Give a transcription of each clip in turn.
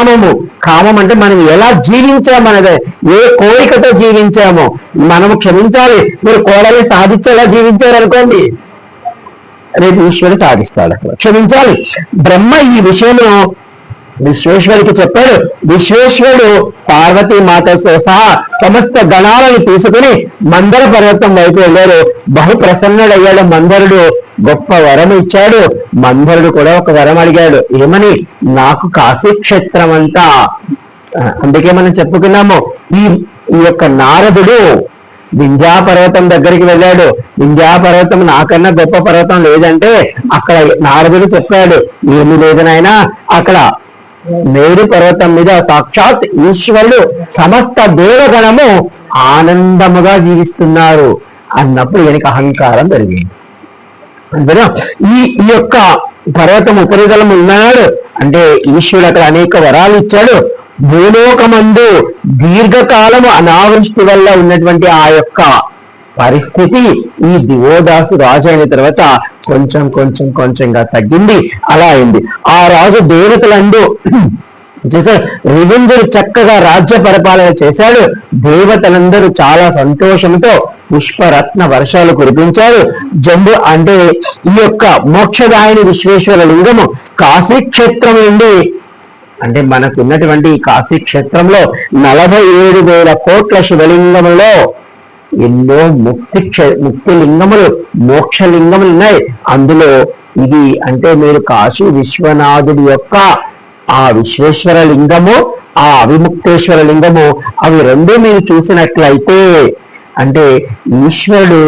కామము. కామం అంటే మనం ఎలా జీవించామన్నదే ఏ కోరికతో జీవించామో? మనము క్షమించాలి. మీరు కోడల్ని సాధించేలా జీవించారనుకోండి. రేపు ఈశ్వరుడు సాధిస్తాడు అక్కడ. క్షమించాలి. బ్రహ్మ ఈ విషయంలో విశ్వేశ్వరుడికి చెప్పాడు. విశ్వేశ్వరుడు పార్వతీ మాతతో సహా సమస్త గణాలను తీసుకుని మందర పర్వతం వైపు వెళ్ళారు. బహు ప్రసన్నుడయ్యాడు మందరుడు. గొప్ప వరం ఇచ్చాడు. మందరుడు కూడా ఒక వరం అడిగాడు. ఏమని? నాకు కాశీ క్షేత్రం అంతా అందుకే మనం చెప్పుకున్నాము. ఈ ఈ యొక్క నారదుడు వింధ్యా పర్వతం దగ్గరికి వెళ్ళాడు. వింధ్యా పర్వతం నాకన్నా గొప్ప పర్వతం లేదంటే అక్కడ నారదుడు చెప్పాడు. ఏమి లేదు అక్కడ మేరు పర్వతం మీద సాక్షాత్ ఈశ్వరుడు సమస్త దేవగణము ఆనందముగా జీవిస్తున్నారు అన్నప్పుడు ఈయనకి అహంకారం పెరిగింది. అంతేనా ఈ ఈ యొక్క పర్వతం ఉపరితలం ఉన్నాడు. అంటే ఈశ్వరుడు అక్కడ అనేక వరాలు ఇచ్చాడు. భూలోకమందు దీర్ఘకాలము అనావృష్టి వల్ల ఉన్నటువంటి ఆ యొక్క పరిస్థితి ఈ దివోదాసు రాజు అయిన తర్వాత కొంచెం కొంచెం కొంచెంగా తగ్గింది. అలా అయింది. ఆ రాజు దేవతలందు చేశాడు రివెంజర్ చక్కగా రాజ్య పరిపాలన చేశాడు. దేవతలందరూ చాలా సంతోషంతో పుష్పరత్న వర్షాలు కురిపించారు. జంబు అంటే ఈ యొక్క మోక్షదాయని విశ్వేశ్వర లింగము కాశీ క్షేత్రం నుండి అంటే మనకు ఉన్నటువంటి ఈ కాశీ క్షేత్రంలో నలభై ఏడు వేల కోట్ల శివలింగంలో ఎన్నో ముక్తి క్ష- ముక్తి లింగములు మోక్ష లింగములు ఉన్నాయి అందులో ఇది అంటే మీరు కాశీ విశ్వనాథుడి యొక్క ఆ విశ్వేశ్వర లింగము ఆ అవిముక్తేశ్వర లింగము అవి రెండు మీరు చూసినట్లయితే అంటే ఈశ్వరుడు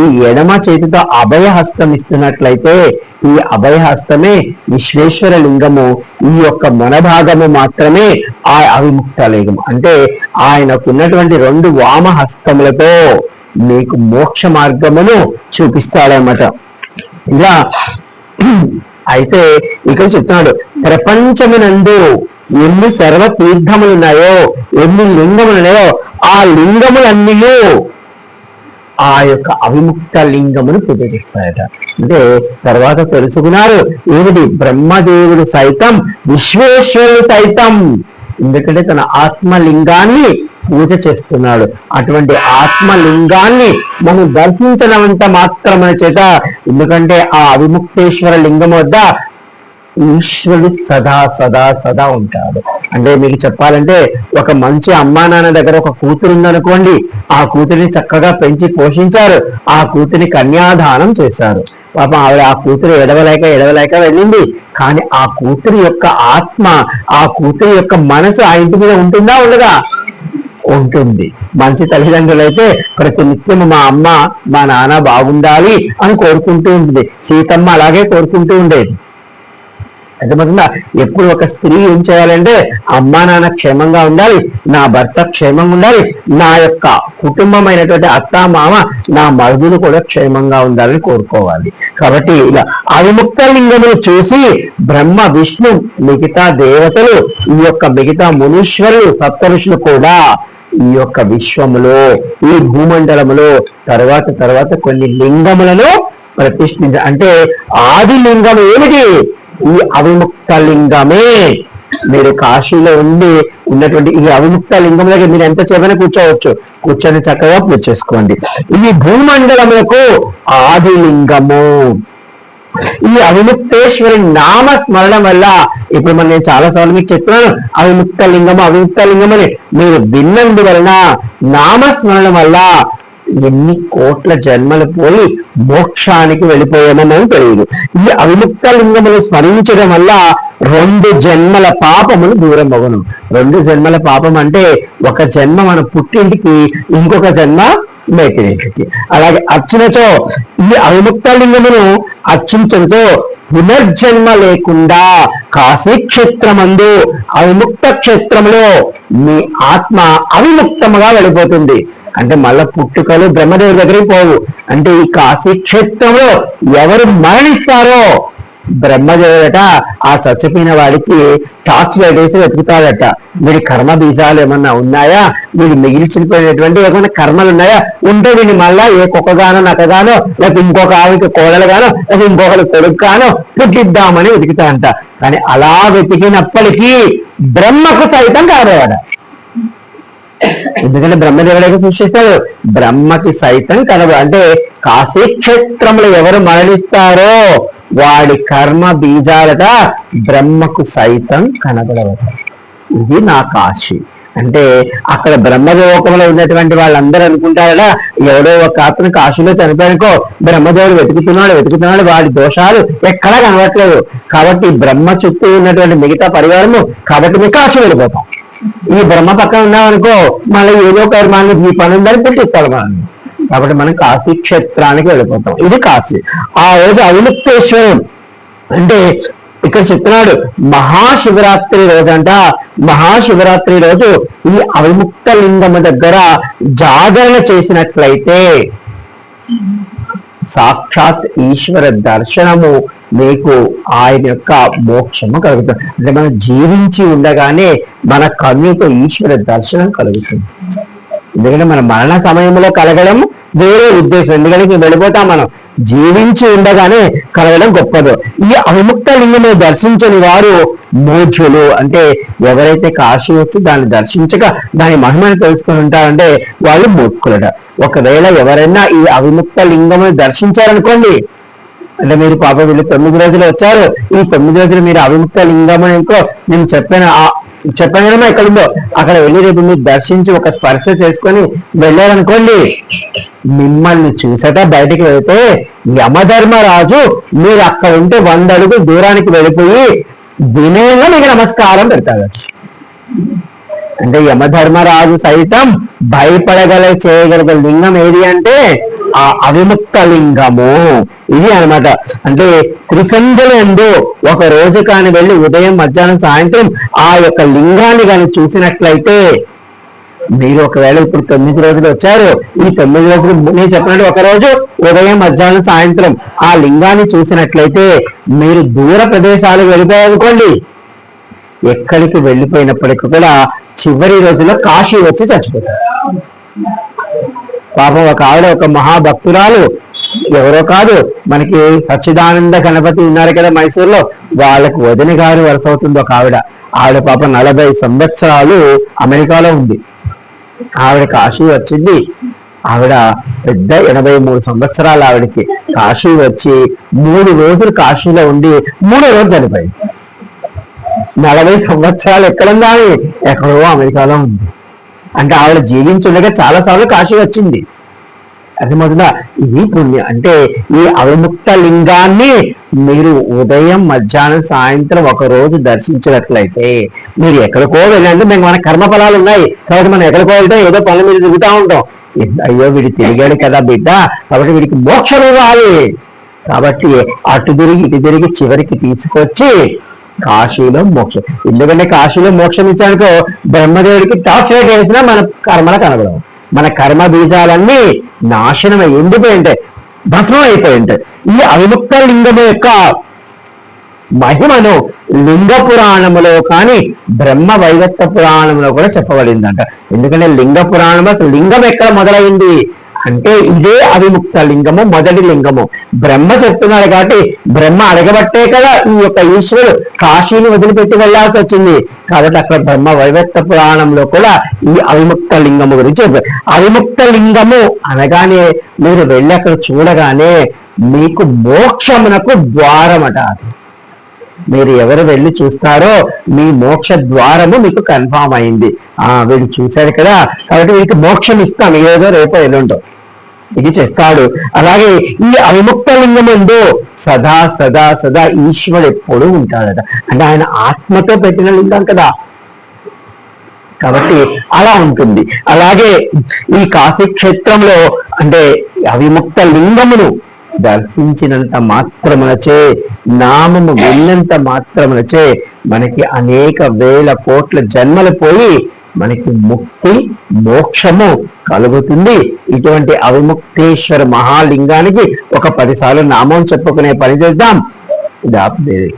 ఈ ఎడమ చేతితో అభయహస్తం ఇస్తున్నట్లయితే ఈ అభయహస్తమే విశ్వేశ్వర లింగము. ఈ యొక్క మనభాగము మాత్రమే ఆ అవిముక్త లింగం అంటే ఆయనకున్నటువంటి రెండు వామ హస్తములతో మీకు మోక్ష మార్గమును చూపిస్తాడనమాట ఇలా అయితే ఇక్కడ చెప్తున్నాడు ప్రపంచమునందు ఎన్ని సర్వ తీర్థములు ఉన్నాయో ఎన్ని లింగములు ఉన్నాయో ఆ లింగములన్నీ ఆ యొక్క అవిముక్త లింగమును పూజ చేస్తారట అంటే తర్వాత తెలుసుకున్నారు ఏమిటి? బ్రహ్మదేవుడు సైతం విశ్వేశ్వరుడు సైతం ఎందుకంటే తన ఆత్మలింగాన్ని పూజ చేస్తున్నాడు. అటువంటి ఆత్మలింగాన్ని మనం దర్శించడంత మాత్రమే చేత ఎందుకంటే ఆ అవిముక్తేశ్వర లింగం వద్ద ఈశ్వరుడు సదా సదా సదా ఉంటాడు. అంటే మీకు చెప్పాలంటే ఒక మంచి అమ్మా నాన్న దగ్గర ఒక కూతురు ఉందనుకోండి ఆ కూతురిని చక్కగా పెంచి పోషించారు. ఆ కూతురిని కన్యాదానం చేశారు. పాపం ఆవిడ ఆ కూతురు ఎడవలేక ఎడవలేక వెళ్ళింది. కానీ ఆ కూతురి యొక్క ఆత్మ ఆ కూతురి యొక్క మనసు ఆ ఇంటి మీద ఉంటుందా ఉండదా? ఉంటుంది. మంచి తల్లిదండ్రులు అయితే ప్రతి నిత్యం మా అమ్మ మా నాన్న బాగుండాలి అని కోరుకుంటూ ఉంటుంది సీతమ్మ అలాగే కోరుకుంటూ ఉండేది. అర్థమవుతుందా? ఎప్పుడు ఒక స్త్రీ ఏం చేయాలంటే అమ్మా నాన్న క్షేమంగా ఉండాలి నా భర్త క్షేమంగా ఉండాలి నా యొక్క కుటుంబమైనటువంటి అత్త మామ నా మరుదులు కూడా క్షేమంగా ఉండాలని కోరుకోవాలి. కాబట్టి ఇలా అవిముక్త లింగమును చూసి బ్రహ్మ విష్ణు మిగతా దేవతలు ఈ యొక్క మిగతా మునీశ్వరులు సప్తరుషులు కూడా ఈ యొక్క విశ్వములో ఈ భూమండలములో తర్వాత తర్వాత కొన్ని లింగములను ప్రతిష్ఠించ అంటే ఆది లింగం ఏమిటి? ఈ అవిముక్త లింగమే. మీరు కాశీలో ఉండి ఉన్నటువంటి ఈ అవిముక్త లింగం దగ్గర మీరు ఎంత చెప్పినా కూర్చోవచ్చు. కూర్చొని చక్కగా పూజ చేసుకోండి. ఇది భూమండలములకు ఆది లింగము ఈ అవిముక్తేశ్వరి నామ స్మరణం వల్ల ఇప్పుడు మనం నేను చాలా సార్లు మీకు చెప్తున్నాను అవిముక్త లింగము అవిముక్త లింగం అని మీరు విన్నందువలన నామస్మరణం వల్ల ఎన్ని కోట్ల జన్మలు పోయి మోక్షానికి వెళ్ళిపోయామని తెలియదు. ఈ అవిముక్త లింగమును స్మరించడం వల్ల రెండు జన్మల పాపములు దూరం అవ్వను. రెండు జన్మల పాపం అంటే ఒక జన్మ మన పుట్టింటికి ఇంకొక జన్మ మేకిరింటికి అలాగే అర్చనతో ఈ అవిముక్త లింగమును అర్చించడంతో పునర్జన్మ లేకుండా కాశీ క్షేత్రమందు అవిముక్త క్షేత్రంలో మీ ఆత్మ అవిముక్తముగా వెళ్ళిపోతుంది. అంటే మళ్ళా పుట్టుకలు బ్రహ్మదేవుడి దగ్గరికి పోవు. అంటే ఈ కాశీ క్షేత్రంలో ఎవరు మరణిస్తారో బ్రహ్మదేవుడట ఆ చచ్చిపోయిన వాడికి టార్చ్ లైట్ వేసి వెతుకుతాడట. వీడి కర్మ బీజాలు ఏమన్నా ఉన్నాయా? వీడి మిగిలిచిపోయినటువంటి ఏమైనా కర్మలు ఉన్నాయా? ఉంటే వీడిని మళ్ళా ఏ కుక్కగానో నక్కగానో లేకపోతే ఇంకొక ఆవికి కోడలుగానో లేకపోతే ఇంకొకరు కొడుకు గానో పుట్టిద్దామని వెతుకుతాడంట. కానీ అలా వెతికినప్పటికీ బ్రహ్మకు సైతం కాదేవాడు ఎందుకంటే బ్రహ్మదేవుడికి సృష్టిస్తాడు. బ్రహ్మకి సైతం కనబడు. అంటే కాశీ క్షేత్రంలో ఎవరు మరణిస్తారో వాడి కర్మ బీజాలట బ్రహ్మకు సైతం కనబడవట. ఇది నా కాశీ. అంటే అక్కడ బ్రహ్మలోకంలో ఉన్నటువంటి వాళ్ళందరూ అనుకుంటారట ఎవడో ఒక అతను కాశీలో చనిపోయానుకో బ్రహ్మదేవుడు వెతుకుతున్నాడు వెతుకుతున్నాడు వాడి దోషాలు ఎక్కడా కనబడట్లేదు. కాబట్టి బ్రహ్మ చుట్టూ ఉన్నటువంటి మిగతా పరివారము కాబట్టి మేము కాశీ వెళ్ళిపోతాం. ఈ బ్రహ్మ పక్కన ఉన్నామనుకో మళ్ళీ ఏదో కర్మాన్ని ఈ పని ఉందని పుట్టిస్తాడు మనల్ని కాబట్టి మనం కాశీ క్షేత్రానికి వెళ్ళిపోతాం. ఇది కాశీ. ఆ రోజు అవిముక్తేశ్వరం అంటే ఇక్కడ చెప్తున్నాడు మహాశివరాత్రి రోజంట మహాశివరాత్రి రోజు ఈ అవిముక్త లింగము దగ్గర జాగరణ చేసినట్లయితే సాక్షాత్ ఈశ్వర దర్శనము మీకు ఆయన యొక్క మోక్షము కలుగుతుంది. అంటే మనం జీవించి ఉండగానే మన కన్నుతో ఈశ్వర దర్శనం కలుగుతుంది. ఎందుకంటే మన మరణ సమయంలో కలగడం వేరే ఉద్దేశం. ఎందుకంటే వెళ్ళిపోతాం మనం. జీవించి ఉండగానే కలగడం గొప్పదు. ఈ అవిముక్త లింగము దర్శించని వారు మోఢ్యులు అంటే ఎవరైతే కాశీ వచ్చి దాన్ని దర్శించక దాని మహిమను తెలుసుకుని ఉంటారంటే వాళ్ళు మూర్ఖులట. ఒకవేళ ఎవరైనా ఈ అవిముక్త లింగమును దర్శించారనుకోండి అంటే మీరు పాప వీళ్ళు తొమ్మిది రోజులు వచ్చారు. ఈ తొమ్మిది రోజులు మీరు అవిముక్త లింగం ఇంకో నేను చెప్పాను ఆ చెప్పాను ఎక్కడ ఉందో అక్కడ వెళ్ళి రేపు మీరు దర్శించి ఒక స్పర్శ చేసుకొని వెళ్ళారనుకోండి మిమ్మల్ని చూసట బయటికి వెళ్తే యమధర్మరాజు మీరు అక్కడ ఉంటే వంద అడుగు దూరానికి వెళ్ళిపోయి వినయంగా మీకు నమస్కారం పెడతాడు. అంటే యమధర్మరాజు సైతం భయపడగల చేయగల లింగం ఏది అంటే ఆ అవిముక్త లింగము ఇది అన్నమాట అంటే త్రిసంధులు ఎందు ఒక రోజు కాని వెళ్ళి ఉదయం మధ్యాహ్నం సాయంత్రం ఆ యొక్క లింగాన్ని కానీ చూసినట్లయితే మీరు ఒకవేళ ఇప్పుడు తొమ్మిది రోజులు వచ్చారు ఈ తొమ్మిది రోజులు నేను చెప్పినట్టు ఒక రోజు ఉదయం మధ్యాహ్నం సాయంత్రం ఆ లింగాన్ని చూసినట్లయితే మీరు దూర ప్రదేశాలు వెళ్ళిపోయారనుకోండి. ఎక్కడికి వెళ్ళిపోయినప్పటికీ కూడా చివరి రోజుల్లో కాశీ వచ్చి చచ్చిపోతారు. పాపం ఒక ఆవిడ ఒక మహాభక్తురాలు. ఎవరో కాదు మనకి సచ్చిదానంద గణపతి ఉన్నారు కదా మైసూర్లో. వాళ్ళకు వదిన గారు వరుస అవుతుంది ఒక ఆవిడ. ఆవిడ పాప నలభై సంవత్సరాలు అమెరికాలో ఉంది. ఆవిడ కాశీ వచ్చింది. ఆవిడ పెద్ద ఎనభై మూడు సంవత్సరాలు ఆవిడకి. కాశీ వచ్చి మూడు రోజులు కాశీలో ఉండి మూడో రోజు చనిపోయింది. నలభై సంవత్సరాలు ఎక్కడుందా ఆమె? ఎక్కడో అమెరికాలో ఉంది. అంటే ఆవిడ జీవించుండగా చాలా సార్లు కాశీ వచ్చింది. అర్థమవుతుందా? ఇది పుణ్యం. అంటే ఈ అవిముక్త లింగాన్ని మీరు ఉదయం మధ్యాహ్నం సాయంత్రం ఒక రోజు దర్శించినట్లయితే మీరు ఎక్కడికో వెళ్ళండి. మేము మన కర్మ ఫలాలు ఉన్నాయి. కాబట్టి మనం ఎక్కడికో వెళ్తే ఏదో పనుల మీద తిరుగుతూ ఉంటాం. అయ్యో వీడు తిరిగాడు కదా బిడ్డ. కాబట్టి వీడికి మోక్షం ఇవ్వాలి. కాబట్టి అటు తిరిగి ఇటు తిరిగి చివరికి తీసుకొచ్చి కాశీలో మోక్షం. ఎందుకంటే కాశీలో మోక్షం ఇచ్చానుకో బ్రహ్మదేవుడికి టార్చ్ లైట్ వేసినా మన కర్మల కనబడవు. మన కర్మ బీజాలన్నీ నాశనం అయి ఎండిపోయి భస్మం అయిపోయి ఉంటాయి ఈ అవిముక్త లింగము యొక్క మహిమను లింగ పురాణములో కానీ బ్రహ్మ వైవత్త పురాణంలో కూడా చెప్పబడిందంట. ఎందుకంటే లింగ పురాణం అసలు లింగం ఎక్కడ మొదలైంది? అంటే ఇదే అవిముక్త లింగము మొదటి లింగము. బ్రహ్మ చెప్తున్నాడు కాబట్టి బ్రహ్మ అడగబట్టే కదా ఈ యొక్క ఈశ్వరుడు కాశీని వదిలిపెట్టి వెళ్ళాల్సి వచ్చింది. కాబట్టి అక్కడ బ్రహ్మ వైవత్త పురాణంలో కూడా ఈ అవిముక్త లింగము గురించి అవిముక్త లింగము అనగానే మీరు వెళ్ళి అక్కడ చూడగానే మీకు మోక్షమునకు ద్వారమట అది. మీరు ఎవరు వెళ్ళి చూస్తారో మీ మోక్ష ద్వారము మీకు కన్ఫామ్ అయింది. ఆ వీళ్ళు చూశారు కదా. కాబట్టి మీకు మోక్షం ఇస్తాం. ఏదో రేపో ఎల్లుండో. ఇది చేస్తాడు అలాగే ఈ అవిముక్త లింగం సదా సదా సదా ఈశ్వరుడు ఎప్పుడూ ఉంటాడట. అంటే ఆయన ఆత్మతో పెట్టిన లింగం కదా. కాబట్టి అలా ఉంటుంది. అలాగే ఈ కాశీ క్షేత్రంలో అంటే అవిముక్త లింగమును దర్శించినంత మాత్రమునచే నామము వెళ్ళినంత మాత్రమునచే మనకి అనేక వేల కోట్ల జన్మలు పోయి మనకి ముక్తి మోక్షము కలుగుతుంది. ఇటువంటి అవిముక్తేశ్వర మహాలింగానికి ఒక పదిసార్లు నామం చెప్పుకునే పని చేద్దాం. ఇది ఆపేది